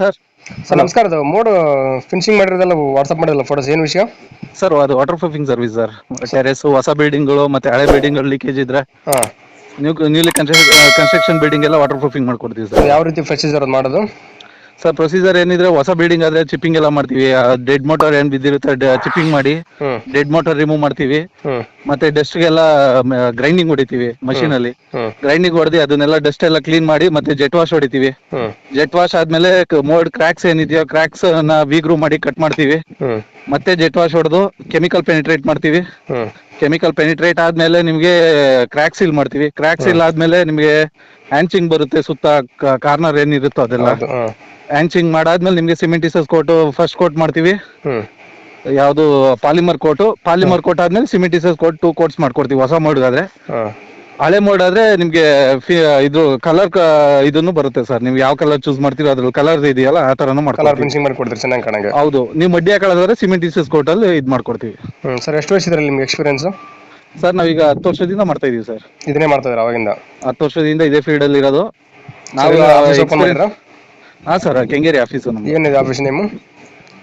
Sir. Sir ನಮಸ್ಕಾರ ಅದು ಮೋಡ್ ಫಿನಿಶಿಂಗ್ ಮಾಡಿರೋದಲ್ಲ ವಾಟ್ಸಪ್ ಮಾಡಿರಲ್ಲ ಫೋಟೋಸ್ ಏನು ವಿಷಯ? ಸರ್ ಅದು water proofing service sir terrace ಹೊಸ ಬಿಲ್ಡಿಂಗ್ಗಳು ಮತ್ತೆ ಹಳೆ ಬಿಲ್ಡಿಂಗ್ ಲೀಕೇಜ್ ಇದ್ರೆ ಹಾಂ. ನೀವು ನ್ಯೂಲಿ ಕನ್ಸ್ಟ್ರಕ್ಷನ್ ಬಿಲ್ಡಿಂಗ್ ಎಲ್ಲ ವಾಟರ್ ಪ್ರೂಫಿಂಗ್ ಮಾಡ್ಕೊಡ್ತೀವಿ ಸರ್. ಯಾವ ರೀತಿ ಫ್ರೆಶ್ ಮಾಡೋದು? ಸರ್ ಪ್ರೊಸೀಜರ್ ಏನಿದ್ರೆ ಹೊಸ ಬಿಲ್ಡಿಂಗ್ ಆದ್ರೆ ಚಿಪ್ಪಿಂಗ್ ಎಲ್ಲ ಮಾಡ್ತೀವಿ. ಡೆಡ್ ಮೋಟರ್ ಏನ್ ಬಿದ್ದಿರುತ್ತೆ ಚಿಪ್ಪಿಂಗ್ ಮಾಡಿ ಡೆಡ್ ಮೋಟರ್ ರಿಮೂವ್ ಮಾಡ್ತೀವಿ. ಮತ್ತೆ ಮತ್ತೆ ಡಸ್ಟ್ಗೆಲ್ಲ ಗ್ರೈಂಡಿಂಗ್ ಹೊಡಿತೀವಿ ಮಷೀನ್ ಅಲ್ಲಿ. ಗ್ರೈಂಡಿಂಗ್ ಹೊಡೆದು ಅದನ್ನೆಲ್ಲ ಡಸ್ಟ್ ಎಲ್ಲ ಕ್ಲೀನ್ ಮಾಡಿ ಮತ್ತೆ ಜೆಟ್ ವಾಶ್ ಹೊಡಿತೀವಿ. ಜೆಟ್ ವಾಶ್ ಆದ್ಮೇಲೆ ಮೋಡ್ ಕ್ರಾಕ್ಸ್ ಏನಿದೆಯೋ ಕ್ರಾಕ್ಸ್ನ ವೀಗ್ರೂ ಮಾಡಿ ಕಟ್ ಮಾಡ್ತೀವಿ. ಮತ್ತೆ ಜೆಟ್ ವಾಶ್ ಹೊಡೆದು ಕೆಮಿಕಲ್ ಪೆನಿಟ್ರೇಟ್ ಮಾಡ್ತೀವಿ. ಕೆಮಿಕಲ್ ಪೆನಿಟ್ರೇಟ್ ಆದ್ಮೇಲೆ ನಿಮಗೆ ಕ್ರ್ಯಾಕ್ ಸೀಲ್ ಮಾಡ್ತೀವಿ. ಕ್ರ್ಯಾಕ್ ಸೀಲ್ ಆದ್ಮೇಲೆ ನಿಮಗೆ ಹ್ಯಾಂಚಿಂಗ್ ಬರುತ್ತೆ ಸುತ್ತ ಕಾರ್ನರ್ ಏನಿರುತ್ತೋ ಅದೆಲ್ಲ. ಹೌದು ಹಾಂ. ಹ್ಯಾಂಚಿಂಗ್ ಮಾಡಾದ್ಮೇಲೆ ನಿಮಗೆ ಸಿಮೆಂಟಿಸಸ್ ಕೋಟು ಫಸ್ಟ್ ಕೋಟ್ ಮಾಡ್ತೀವಿ. ಯಾವುದು ಪಾಲಿಮರ್ ಕೋಟು ಪಾಲಿಮರ್ ಕೋಟ್ ಆದ್ಮೇಲೆ ಸಿಮೆಂಟಿಸಸ್ ಕೋಟ್ ಟೂ ಕೋಟ್ಸ್ ಮಾಡ್ಕೊಡ್ತೀವಿ ಹೊಸ ಮಾಡೋದಾದ್ರೆ. ಹಾಂ. ಹಳೆ ಮೋಡ್ ಆದ್ರೆ ನಿಮ್ಗೆ ಇದು ಕಲರ್ ಇದನ್ನು ಬರುತ್ತೆ ಸರ್ ನೀವು ಯಾವ ಕಲರ್ ಚೂಸ್ ಮಾಡ್ತೀರೋ ಅದ್ರಲ್ಲಿ ಕಲರ್ ಇದೆಯಲ್ಲ ಆ ತರನು ಕಲರ್ ಮಾಡ್ಕೊಡ್ತೀವಿ. ಫಿನಿಶಿಂಗ್ ಮಾಡಿ ಕೊಡ್ತೀರಿ ಚೆನ್ನಾಗಿ ಕಾಣಂಗೆ. ಹೌದು. ನೀವು ಮಡ್ಡಿ ಸಿಮೆಂಟ್ ಸಿಮೆಂಟಿಸಸ್ ಕೋಟ್ ಅಲ್ಲಿ ಇದು ಮಾಡ್ಕೊಡ್ತೀವಿ. ಹ್ಞೂ ಸರ್ ಎಷ್ಟು ವರ್ಷ ಇದರಲ್ಲಿ ನಿಮ್ಗೆ ಎಕ್ಸ್ಪೀರಿಯನ್ಸ್ ಸರ್ ನಾವೀಗ ಹತ್ತು ವರ್ಷದಿಂದ ಮಾಡ್ತಾ ಇದೀವಿ ಸರ್ ಇದನ್ನೇ ಮಾಡ್ತಾ ಇದ್ರೆ ಅವಾಗಿಂದ? ಹತ್ತು ವರ್ಷದಿಂದ ಇದೇ ಫೀಲ್ಡ್ ಅಲ್ಲಿ ಇರೋದು. ನಾವು ಆಫೀಸ್ ಓಪನ್ ಮಾಡಿದ್ರಾ? ಹಾ ಸರ್ ಕೆಂಗೇರಿ ಆಫೀಸ್ ನಮ್ದು. ಏನಿದೆ office name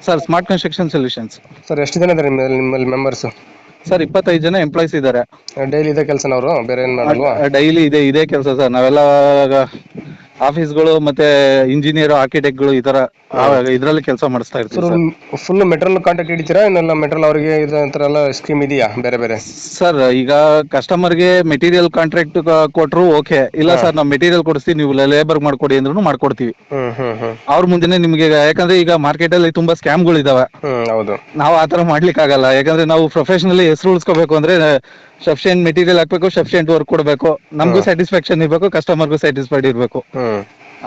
sir smart construction solutions sir ಎಷ್ಟು ಜನ ಇದಾರೆ ನಿಮ್ಮಲ್ಲಿ ನಿಮ್ಮಲ್ಲಿ ಮೆಂಬರ್ಸು ಸರ್ ಇಪ್ಪತ್ತೈದು ಜನ ಎಂಪ್ಲಾಯ್ಸ್ ಇದ್ದಾರೆ. ಡೈಲಿ ಇದೇ ಕೆಲಸನವರು? ಬೇರೆ ಏನು ಮಾಡಲ್ವಾ? ಡೈಲಿ ಇದೆ ಇದೆ ಕೆಲಸ ಸರ್. ನಾವೆಲ್ಲ ಆಫೀಸ್ಗಳು ಮತ್ತೆ ಇಂಜಿನಿಯರ್ ಆರ್ಕಿಟೆಕ್ಟ್ಗಳು ಈ ತರ ಇದರಲ್ಲಿ ಕೆಲಸ ಮಾಡಿಸ್ತಾ ಇರ್ತೀವಿ ಸರ್ ಫುಲ್ ಮೆಟೀರಿಯಲ್ ಕಾಂಟ್ಯಾಕ್ಟ್ ಹಿಡಿತೀರಾ? ಇನ್ನೆಲ್ಲ ಮೆಟೀರಿಯಲ್ ಅವರಿಗೆ ಇದು ಥರ ಎಲ್ಲ ಸ್ಕೀಮ್ ಇದೆಯಾ ಬೇರೆ ಬೇರೆ? ಸರ್ ಈಗ ಕಸ್ಟಮರ್ಗೆ ಮೆಟೀರಿಯಲ್ ಕಾಂಟ್ರಾಕ್ಟ್ ಕೊಟ್ರು ಓಕೆ ಇಲ್ಲ ಸರ್ ನಾವು ಮೆಟೀರಿಯಲ್ ಕೊಡಿಸ್ತೀವಿ ನೀವು ಲೇಬರ್ ಮಾಡ್ಕೊಡಿ ಅಂದ್ರೂ ಮಾಡ್ಕೊಡ್ತೀವಿ. ಅವ್ರ ಮುಂದೆನೆ ನಿಮ್ಗೆ ಯಾಕಂದ್ರೆ ಈಗ ಮಾರ್ಕೆಟ್ ಅಲ್ಲಿ ತುಂಬಾ ಸ್ಕ್ಯಾಮ್ಗಳು ಇದಾವೆ ಹೌದು. ನಾವು ಆ ತರ ಮಾಡ್ಲಿಕ್ಕೆ ಆಗಲ್ಲ ಯಾಕಂದ್ರೆ ನಾವು ಪ್ರೊಫೆಷನಲಿ ಹೆಸರು ಉಳಿಸ್ಕೋಬೇಕು ಅಂದ್ರೆ ಸಫಿಷಿಯಂಟ್ ಮೆಟೀರಿಯಲ್ ಹಾಕ್ಬೇಕು ಸಫಿಷಿಯಂಟ್ ವರ್ಕ್ ಕೊಡಬೇಕು. ನಮಗೂ ಸ್ಯಾಟಿಸ್ಫ್ಯಾಕ್ಷನ್ ಇರಬೇಕು ಕಸ್ಟಮರ್ಗೂ ಸ್ಯಾಟಿಸ್ಫೈಡ್ ಇರಬೇಕು.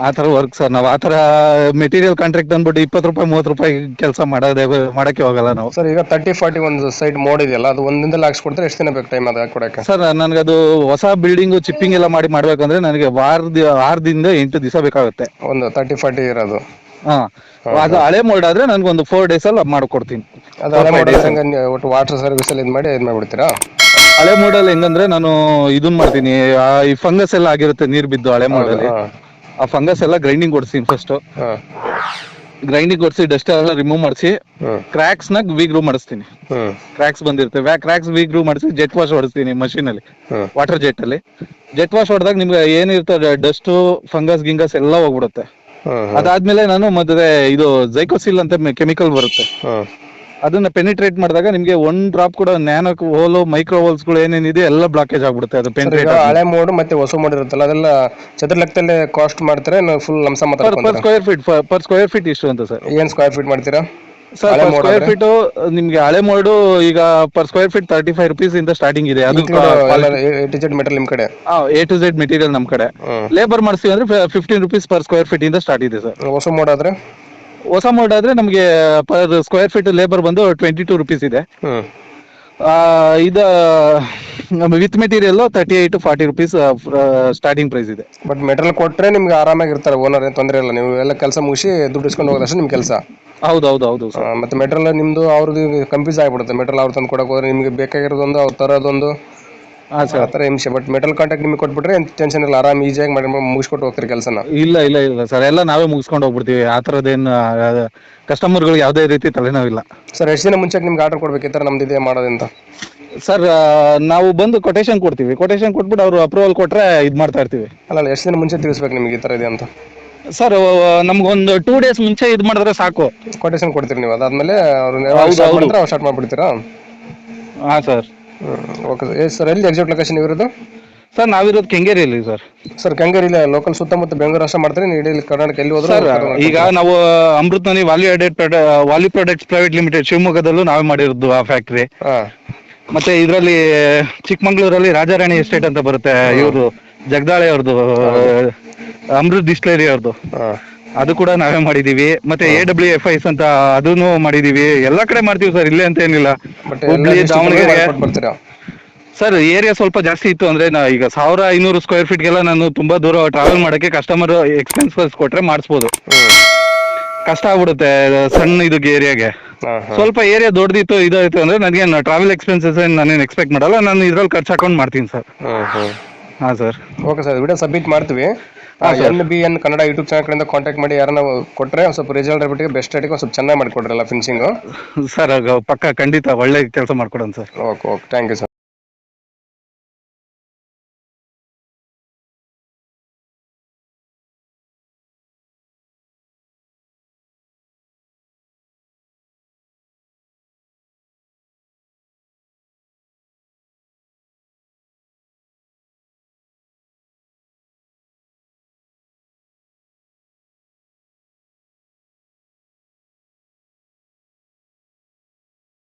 ಆತರ ಆ ತರ ವರ್ಕ್ ಸರ್ ನಾವು. ಆತರ ತರ ಮೆಟೀರಿಯಲ್ ಕಾಂಟ್ರಾಕ್ಟ್ ಅಂದ್ಬಿಟ್ಟು ಇಪ್ಪತ್ತು ರೂಪಾಯಿ ಮೂವತ್ತು ರೂಪಾಯಿ ಕೆಲಸ ಮಾಡೋದೇ ಮಾಡಕ್ಕೆ ಹೋಗಲ್ಲ ನಾವು. ಸರ್ ಈಗ ತರ್ಟಿ ಫಾರ್ಟಿ ಒಂದು ಸೈಡ್ ಮೋಡ್ ಇದೆಯಲ್ಲ ಅದು ಒಂದಿಂದಲೇ ಹಾಕ್ಸ್ಕೊಡ್ತಾರೆ ಎಷ್ಟು ದಿನ ಬೇಕು ಟೈಮ್ ಅದು ಹಾಕೊಡಕ್ಕೆ ಸರ್ ನನಗದು ಹೊಸ ಬಿಲ್ಡಿಂಗ್ ಚಿಪ್ಪಿಂಗ್ ಎಲ್ಲ ಮಾಡಿ ಮಾಡ್ಬೇಕಂದ್ರೆ ನನಗೆ ವಾರದ ಆರದಿಂದ ಎಂಟು ದಿವಸ ಬೇಕಾಗುತ್ತೆ. ಒಂದು ತರ್ಟಿ ಫಾರ್ಟಿ ಇರೋದು. ಹಾ. ಅದು ಹಳೆ ಮೋಡ್ ಆದ್ರೆ ನನ್ಗೊಂದು ಫೋರ್ ಡೇಸ್ ಅಲ್ಲಿ ಮಾಡ್ಕೊಡ್ತೀನಿ. ಅದು ಒಟ್ಟು ವಾಟರ್ ಸರ್ವಿಸ್ ಅಲ್ಲಿ ಇದು ಮಾಡಿ ಇದು ಮಾಡ್ಬಿಡ್ತೀರಾ? ಹಳೆ ಮೋಡಲ್ ಹೆಂಗಂದ್ರೆ ನಾನು ಇದನ್ ಮಾಡ್ತೀನಿ. ಆ, ಈ ಫಂಗಸ್ ಎಲ್ಲ ಆಗಿರುತ್ತೆ ನೀರ್ ಬಿದ್ದು ಹಳೆ ಮೋಡಲ್ಲಿ ಹಾಂ. ಆ ಫಂಗಸ್ ಎಲ್ಲ ಗ್ರೈಂಡಿಂಗ್ ಕೊಡ್ತೀನಿ ಫಸ್ಟ್ ಹಾಂ. ಗ್ರೈಂಡಿಂಗ್ ಕೊಡ್ಸಿ ಡಸ್ಟ್ ಎಲ್ಲ ರಿಮೂವ್ ಮಾಡಿಸಿ ಕ್ರಾಕ್ಸ್ನ ವೀಗ್ರೂ ಮಾಡಿಸ್ತೀನಿ. ಹ್ಞೂ ಕ್ರಾಕ್ಸ್ ಬಂದಿರುತ್ತೆ ಕ್ರಾಕ್ಸ್ ವೀಗ್ರೂ ಮಾಡಿಸಿ ಜೆಟ್ ವಾಶ್ ಹೊಡಿಸ್ತೀನಿ ಮಷೀನ್ ಅಲ್ಲಿ ವಾಟರ್ ಜೆಟ್ ಅಲ್ಲಿ. ಜೆಟ್ ವಾಶ್ ಹೊಡೆದಾಗ ನಿಮ್ಗೆ ಏನಿರ್ತದೆ ಡಸ್ಟ್ ಫಂಗಸ್ ಗಿಂಗಸ್ ಎಲ್ಲ ಹೋಗ್ಬಿಡುತ್ತೆ. ಅದಾದ್ಮೇಲೆ ನಾನು ಮತ್ತೆ ಇದು ಜೈಕೋಸಿಲ್ ಅಂತ ಕೆಮಿಕಲ್ ಬರುತ್ತೆ. ಅದನ್ನ ಪೆನಿಟ್ರೇಟ್ ಮಾಡಿದಾಗ ನಿಮ್ಗೆ ಒನ್ ಡ್ರಾಪ್ ಕೂಡ ನ್ಯಾನೋ ಹೋಲು ಮೈಕ್ರೋ ಹೋಲ್ಸ್ಗಳು ಏನೇನಿದೆ ಎಲ್ಲ ಬ್ಲಾಕೇಜ್ ಆಗ್ಬಿಡುತ್ತೆ. ಅದು ಪೆನಿಟ್ರೇಟ್ ಈಗ ಹಳೆ ಮೋಡ್ ಮತ್ತೆ ಹೊಸ ಮೋಡ್ ಇರುತ್ತಲ್ಲ ಅದೆಲ್ಲ ಚದರ ಲೆಕ್ಕದಲ್ಲಿ ಕಾಸ್ಟ್ ಮಾಡ್ತಾರೆ full lump sum per square feet per square feet ಇಷ್ಟು ಅಂತ ಸರ್. ಏನ್ ಸ್ಕ್ವೇರ್ ಫೀಟ್ ಮಾಡ್ತೀರಾ? ಸರ್ ಹಳೆ ಸ್ಕ್ವೇರ್ ಆದ್ರೆ? ಫೀಟ್ ನಿಮ್ಗೆ ಹಳೆ ಮೋಡು ಈಗ per square feet thirty five rupees ಇಂದ. ಸ್ಟಾರ್ಟಿಂಗ್ ಇದೆ ಅದು ಟಿ ಜೆಡ್ ಮೆಟಲ್ ನಿಮ್ ಕಡೆ? ಎ ಟು ಝೆಡ್ ಮೆಟೀರಿಯಲ್ ನಮ್ ಕಡೆ. ಹ್ಮ್. ಲೇಬರ್ ಮಾಡ್ಸಿ ಅಂದ್ರೆ fifteen rupees per square feet ಇಂದ ಸ್ಟಾರ್ಟ್ ಇದೆ ಸರ್. ಹೊಸ ಮೋಡ್ ಆದ್ರೆ? ಹೊಸ ಮೋಡ್ ಆದ್ರೆ ನಮಗೆ ಪರ್ ಸ್ಕ್ವೇರ್ ಫೀಟ್ ಲೇಬರ್ ಬಂದು ಟ್ವೆಂಟಿ ಟೂ ರುಪೀಸ್ ಇದೆ. ಹ್ಮ್. ಇದು with material thirty eight forty rupees starting price ಇದೆ. ಬಟ್ ಮೆಟೀರಿಯಲ್ ಕೊಟ್ರೆ ನಿಮ್ಗೆ ಆರಾಮಾಗಿ ಇರ್ತಾರೆ ಓನರ್ ಏನು ತೊಂದರೆ ಇಲ್ಲ. ನೀವು ಎಲ್ಲ ಕೆಲಸ ಮುಗಿಸಿ ದುಡ್ಡು ಇಸ್ಕೊಂಡು ಹೋಗೋದಷ್ಟೇ ನಿಮ್ ಕೆಲಸ. ಹೌದು ಹೌದು ಹೌದು ಸರ್ ಮತ್ತೆ ಮೆಟೀರಿಯಲ್ ನಿಮ್ಮದು ಅವ್ರದ್ದು ಕನ್ಫ್ಯೂಸ್ ಆಗಿಬಿಡುತ್ತೆ. ಮೆಟೀರಿಯಲ್ ಅವ್ರು ತಂದು ಕೊಡಕ್ಕೆ ಹೋದ್ರೆ ನಿಮಗೆ ಬೇಕಾಗಿರೋದೊಂದು ಅವ್ರು ತರೋದೊಂದು ಹಾಂ ಸರ್ ಆ ಥರ ಹಿಂಸೆ ಬಟ್ ಮೆಟಲ್ ಕಾಂಟ್ಯಾಕ್ಟ್ ನಿಮಗೆ ಕೊಟ್ಬಿಟ್ರೆ ಎಂತ ಟೆನ್ಷನ್ ಇಲ್ಲ ಆರಾಮ್ ಈಸಿಯಾಗಿ ಮಾಡಿ ಮುಗಿಸ್ಕೊಟ್ಟು ಹೋಗ್ತಾರೆ ಕೆಲಸನ? ಇಲ್ಲ ಇಲ್ಲ ಇಲ್ಲ ಸರ್ ಎಲ್ಲ ನಾವೇ ಮುಗಿಸ್ಕೊಂಡು ಹೋಗ್ಬಿಡ್ತೀವಿ. ಆ ಥರದ್ದೇನು ಕಸ್ಟಮರ್ಗಳಿಗೆ ಯಾವುದೇ ರೀತಿ ತಲೆನೋವಿಲ್ಲ. ಸರ್ ಎಷ್ಟು ದಿನ ಮುಂಚೆ ನಿಮ್ಗೆ ಆರ್ಡರ್ ಕೊಡ್ಬೇಕು ಈ ಥರ ನಮ್ದು ಇದೆ ಮಾಡೋದಂತ? ಸರ್ ನಾವು ಬಂದು ಕೊಟೇಶನ್ ಕೊಡ್ತೀವಿ. ಕೊಟೇಶನ್ ಕೊಟ್ಬಿಟ್ಟು ಅವರು ಅಪ್ರೂವಲ್ ಕೊಟ್ರೆ ಇದು ಮಾಡ್ತಾ ಇರ್ತೀವಿ. ಅಲ್ಲ ಎಷ್ಟು ದಿನ ಮುಂಚೆ ತಿಳಿಸ್ಬೇಕು ನಿಮ್ಗೆ ಈ ಥರ ಇದೆ ಅಂತ? ಸರ್ ನಮ್ಗೊಂದು ಟೂ ಡೇಸ್ ಮುಂಚೆ ಇದು ಮಾಡಿದ್ರೆ ಸಾಕು. ಕೊಟೇಶನ್ ಕೊಡ್ತೀರಿ ನೀವು ಅದಾದ್ಮೇಲೆ ಸ್ಟಾರ್ಟ್. ಅವ್ರು ಸ್ಟಾರ್ಟ್ ಮಾಡ್ಬಿಡ್ತೀರಾ? ಹಾಂ ಸರ್. ಓಕೆ ಸರ್ ಸರ್ ಎಲ್ಲಿ ಎಕ್ಸಾಕ್ಟ್ ಲೊಕೇಶನ್ ಇರೋದು? ಸರ್ ನಾವಿರೋದು ಕೆಂಗೇರಿಯಲ್ಲಿ ಸರ್ ಸರ್ ಕೆಂಗೇರಿ ಇಲ್ಲ ಲೋಕಲ್ ಸುತ್ತಮುತ್ತ ಬೆಂಗಳೂರು ಅಷ್ಟೇ ಮಾಡ್ತಾರೆ? ನೀವು ಇಡೀ ಕರ್ನಾಟಕ ಎಲ್ಲಿ ಹೋದ್ರೆ ಸರ್ ಈಗ ನಾವು ಅಮೃತನಲ್ಲಿ value added value products private limited ಶಿವಮೊಗ್ಗದಲ್ಲೂ ನಾವೇ ಮಾಡಿರೋದು ಆ ಫ್ಯಾಕ್ಟ್ರಿ ಮತ್ತೆ ಇದರಲ್ಲಿ ಚಿಕ್ಕಮಂಗ್ಳೂರಲ್ಲಿ ರಾಜಾರಾಣಿ ಎಸ್ಟೇಟ್ ಅಂತ ಬರುತ್ತೆ ಇವರು ಜಗದಾಳೆ ಅವ್ರದ್ದು ಅಮೃತ್ ಡಿಸ್ಪ್ಲೇರಿ ಅವ್ರದ್ದು ಅದು ಕೂಡ ನಾವೇ ಮಾಡಿದೀವಿ. ಮತ್ತೆ ಎ ಡಬ್ಲ್ಯೂ ಎಫ್ ಐಸ್ ಅಂತ ಅದನ್ನು ಮಾಡಿದೀವಿ. ಎಲ್ಲಾ ಕಡೆ ಮಾಡ್ತೀವಿ ಸರ್ ಇಲ್ಲೇ ಅಂತ ಏನಿಲ್ಲ. But Hubli Davangere. Sir area ಸ್ವಲ್ಪ ಜಾಸ್ತಿ ಇತ್ತು ಅಂದ್ರೆ ನಾ ಈಗ ಸಾವಿರ ಐನೂರು ಸ್ಕ್ವೇರ್ ಫೀಟ್ಗೆಲ್ಲ ನಾನು ತುಂಬಾ ದೂರ ಟ್ರಾವೆಲ್ ಮಾಡಕ್ಕೆ ಕಸ್ಟಮರ್ ಎಕ್ಸ್ಪೆನ್ಸಸ್ ಕೊಟ್ರೆ ಮಾಡಿಸ್ಬೋದು. ಕಷ್ಟ ಆಗ್ಬಿಡುತ್ತೆ ಸಣ್ಣ ಇದು ಏರಿಯಾಗೆ. ಸ್ವಲ್ಪ ಏರಿಯಾ ದೊಡ್ಡದಿತ್ತು ಇದಾಯ್ತು ಅಂದ್ರೆ ನನಗೆ ಟ್ರಾವೆಲ್ ಎಕ್ಸ್ಪೆನ್ಸಸ್ ನಾನೇನು ಎಕ್ಸ್ಪೆಕ್ಟ್ ಮಾಡಲ್ಲ ನಾನು ಇದ್ರಲ್ಲಿ ಖರ್ಚು ಹಾಕೊಂಡು ಮಾಡ್ತೀನಿ ಸರ್. ಹಾಂ sir. Okay sir video submit ಮಾಡ್ತೀವಿ. N B N Kannada YouTube channel ಕಡೆಯಿಂದ ಕಾಂಟ್ಯಾಕ್ಟ್ ಮಾಡಿ ಯಾರನ್ನ ಕೊಟ್ರೆ ಒಂದು ಸ್ವಲ್ಪ ರಿಸಲ್ಟ್ ರೇಟ್ಗೆ ಬೆಸ್ಟ್ ರೇಟಿಗೆ ಒಂದು ಸ್ವಲ್ಪ ಚೆನ್ನಾಗಿ ಮಾಡಿಕೊಡ್ರಲ್ಲ ಫಿನಿಶಿಂಗು ಸರ್ ಪಕ್ಕ ಖಂಡಿತ ಒಳ್ಳೆ ಕೆಲಸ ಮಾಡ್ಕೊಡೋಣ sir okay okay thank you sir